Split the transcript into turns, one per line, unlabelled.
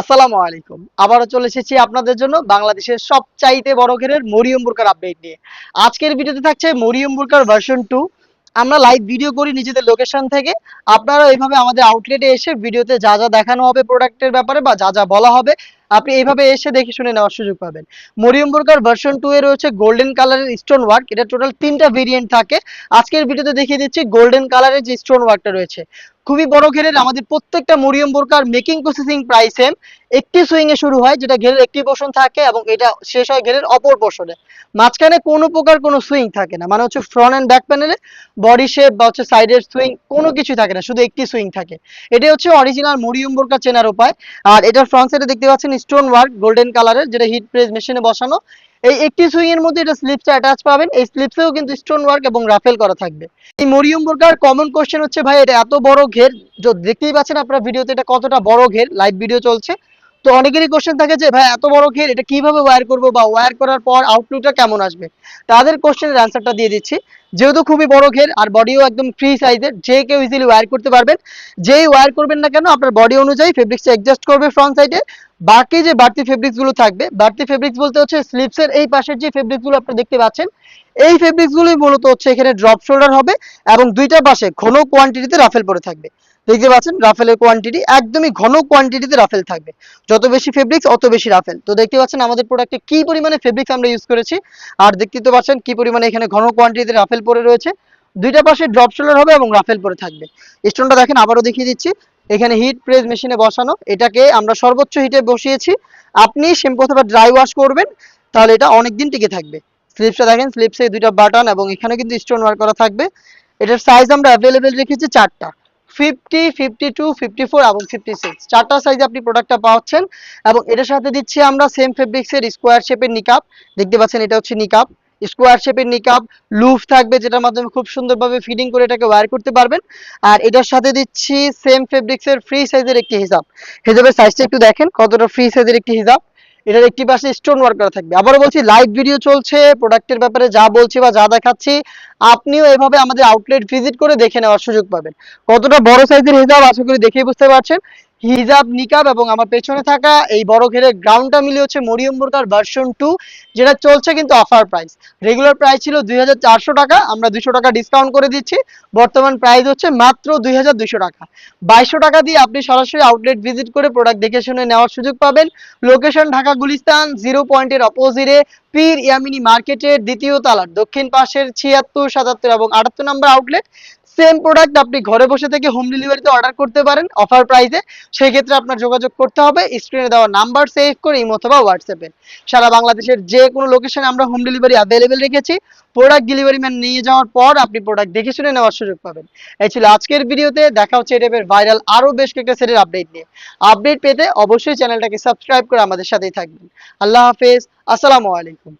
আসসালামু আলাইকুম। আবারও চলে এসেছি আপনাদের জন্য বাংলাদেশের সবচাইতে বড় ঘেরের মরিয়ম বুরকার আপডেট নিয়ে। আজকের ভিডিওতে থাকছে মরিয়ম বুরকার ভার্সন টু আমরা লাইভ ভিডিও করি নিজেদের লোকেশন থেকে। আপনারা এইভাবে আমাদের আউটলেটে এসে ভিডিওতে যা যা দেখানো হবে প্রোডাক্টের ব্যাপারে বা যা যা বলা হবে, আপনি এইভাবে এসে দেখে শুনে নেওয়ার সুযোগ পাবেন। মরিয়ম বুরকার ভার্সন টু এ রয়েছে গোল্ডেন কালারের স্টোন ওয়ার্ক এটা টোটাল তিনটা ভেরিয়েন্ট থাকে। আজকের ভিডিওতে দেখিয়ে দিচ্ছি গোল্ডেন কালারের যে স্টোন ওয়ার্কটা রয়েছে। খুবই বড় ঘেরের, আমাদের প্রত্যেকটা মরিয়ম বোরকার মেকিং প্রসেসিং প্রাইস সেম একটি সুইং এ শুরু হয়, যেটা ঘেরের একটি পোর্শন থাকে এবং এটা শেষ হয় ঘেরের অপর পোর্শনে মাঝখানে কোনো প্রকার কোনো সুইং থাকে না মানে হচ্ছে ফ্রন্ট এন্ড ব্যাক প্যানেলে বডি শেপ বা হচ্ছে সাইডের সুইং কোনো কিছু থাকে না, শুধু একটি সুইং থাকে। এটাই হচ্ছে অরিজিনাল মরিয়ম বোরকা চেনার উপায়। আর এটার ফ্রন্ট সাইডে দেখতে পাচ্ছেন স্টোন ওয়ার্ক গোল্ডেন কালারের যেটা হিট প্রেস মেশিনে বসানো। এই একটি সুইং এর মধ্যে এটা স্লিপসে অ্যাটাচ পাবেন। এই স্লিপসেও কিন্তু স্টোন ওয়ার্ক এবং রাফেল করা থাকবে। এই মরিয়ম বোরকার কমন কোশ্চেন হচ্ছে, ভাই, এটা এত বড় ঘের দেখতেই পাচ্ছেন আপনারা ভিডিওতে এটা কতটা বড় ঘের লাইভ ভিডিও চলছে। তো অনেকেরই কোশ্চেন থাকে যে, ভাই, এত বড় ঘের এটা কীভাবে ওয়্যার করব বা ওয়্যার করার পর আউটলুকটা কেমন আসবে? তাদের কোশ্চেনের অ্যান্সারটা দিয়ে দিচ্ছি। যেহেতু খুবই বড় ঘের আর বডিও একদম ফ্রি সাইজের যে কেউ ইজিলি ওয়্যার করতে পারবেন। যেই ওয়্যার করবেন না কেন, আপনার বডি অনুযায়ী ফেব্রিক্সটা অ্যাডজাস্ট করবে ফ্রন্ট সাইডে বাকি যে বাড়তি ফেব্রিক্সগুলো থাকবে, বাড়তি ফেব্রিক্স বলতে হচ্ছে স্লিপসের এই পাশের যে ফেব্রিক্সগুলো আপনারা দেখতে পাচ্ছেন, এই ফেব্রিক্সগুলোই মূলত হচ্ছে এখানে ড্রপ শোল্ডার হবে এবং দুইটা পাশে ঘন কোয়ান্টিটিতে রাফেল পরে থাকবে। দেখতে পাচ্ছেন রাফেলের কোয়ান্টিটি একদমই ঘন কোয়ান্টিটিতে রাফেল থাকবে। যত বেশি ফেব্রিক্স অত বেশি রাফেল। তো দেখতে পাচ্ছেন আমাদের প্রোডাক্টে কি পরিমাণে ফেব্রিক্স আমরা ইউজ করেছি? আর দেখতে তো পাচ্ছেন কি পরিমাণে এখানে ঘন কোয়ান্টিটিতে রাফেল পরে রয়েছে। দুইটা পাশে ড্রপ শোল্ডার হবে এবং রাফেল পরে থাকবে। স্টোনটা দেখেন আবারও দেখিয়ে দিচ্ছি। এখানে হিট প্রেস মেশিনে বসানো। এটাকে আমরা সর্বোচ্চ হিটে বসিয়েছি। আপনি শ্যাম্পু অথবা ড্রাই ওয়াশ করবেন, তাহলে এটা অনেক দিন টিকে থাকবে। স্লিপসটা দেখেন স্লিপসে দুইটা বাটন এবং এখানে কিন্তু স্টোন ওয়ার্ক করা থাকবে। এটার সাইজ আমরা অ্যাভেলেবেল রেখেছি চারটা। Fifty fifty two fifty four এবং ফিফটি সিক্স চারটা সাইজে আপনি প্রোডাক্টটা পাচ্ছেন এবং এটার সাথে দিচ্ছি আমরা সেম ফেব্রিক্সের স্কোয়ার শেপের নিকাপ দেখতে পাচ্ছেন এটা হচ্ছে নিকাপ স্কোয়ার শেপের নিকাপ লুফ থাকবে যেটার মাধ্যমে খুব সুন্দরভাবে ফিটিং করে এটাকে ওয়্যার করতে পারবেন। আর এটার সাথে দিচ্ছি সেম ফেব্রিক্সের ফ্রি সাইজের একটি হিসাব হিসাবের সাইজটা একটু দেখেন কতটা ফ্রি সাইজের একটি হিসাব এটার একটি পাশে স্টোন ওয়ার্ক করা থাকবে। আবারও বলছি লাইভ ভিডিও চলছে প্রোডাক্টের ব্যাপারে যা বলছি বা যা দেখাচ্ছি, আপনিও এভাবে আমাদের আউটলেট ভিজিট করে দেখে নেওয়ার সুযোগ পাবেন। কতটা বড় সাইজের হিসাব আশা করি দেখেই বুঝতে পারছেন। হিজাব, নিকাব এবং আমার পেছনে থাকা এই বড় ঘেরের গ্রাউন্ডটা মিলে হচ্ছে মরিয়ম বোরকার ভার্সন টু যেটা চলছে কিন্তু অফার প্রাইস রেগুলার প্রাইস ছিল দুই হাজার চারশো টাকা, আমরা দুশো টাকা ডিসকাউন্ট করে দিচ্ছি। বর্তমান প্রাইস হচ্ছে মাত্র দুই হাজার দুইশো টাকা। বাইশশো টাকা দিয়ে আপনি সরাসরি আউটলেট ভিজিট করে প্রোডাক্ট দেখে শুনে নেওয়ার সুযোগ পাবেন। লোকেশন ঢাকা গুলিস্তান জিরো পয়েন্টের অপোজিটে পীর ইয়ামিনী মার্কেটের দ্বিতীয় তালার দক্ষিণ পাশের ছিয়াত্তর, সাতাত্তর এবং আটাত্তর নম্বর আউটলেট সেম প্রোডাক্ট আপনি ঘরে বসে থেকে হোম ডেলিভারিতে অর্ডার করতে পারেন অফার প্রাইসে সেই ক্ষেত্রে আপনার যোগাযোগ করতে হবে স্ক্রিনে দেওয়া নাম্বার সেভ করে ইমো অথবা হোয়াটসঅ্যাপে সারা বাংলাদেশের যে কোনো লোকেশনে আমরা হোম ডেলিভারি অ্যাভেলেবেল রেখেছি। প্রোডাক্ট ডেলিভারি ম্যান নিয়ে যাওয়ার পর আপনি প্রোডাক্ট দেখে শুনে নেওয়ার সুযোগ পাবেন। এই ছিল আজকের ভিডিওতে, দেখা হচ্ছে এই টাইপের ভাইরাল আরও বেশ কয়েকটা সেটের আপডেট নিয়ে। আপডেট পেতে অবশ্যই চ্যানেলটাকে সাবস্ক্রাইব করে আমাদের সাথেই থাকবেন। আল্লাহ হাফেজ, আসসালামু আলাইকুম।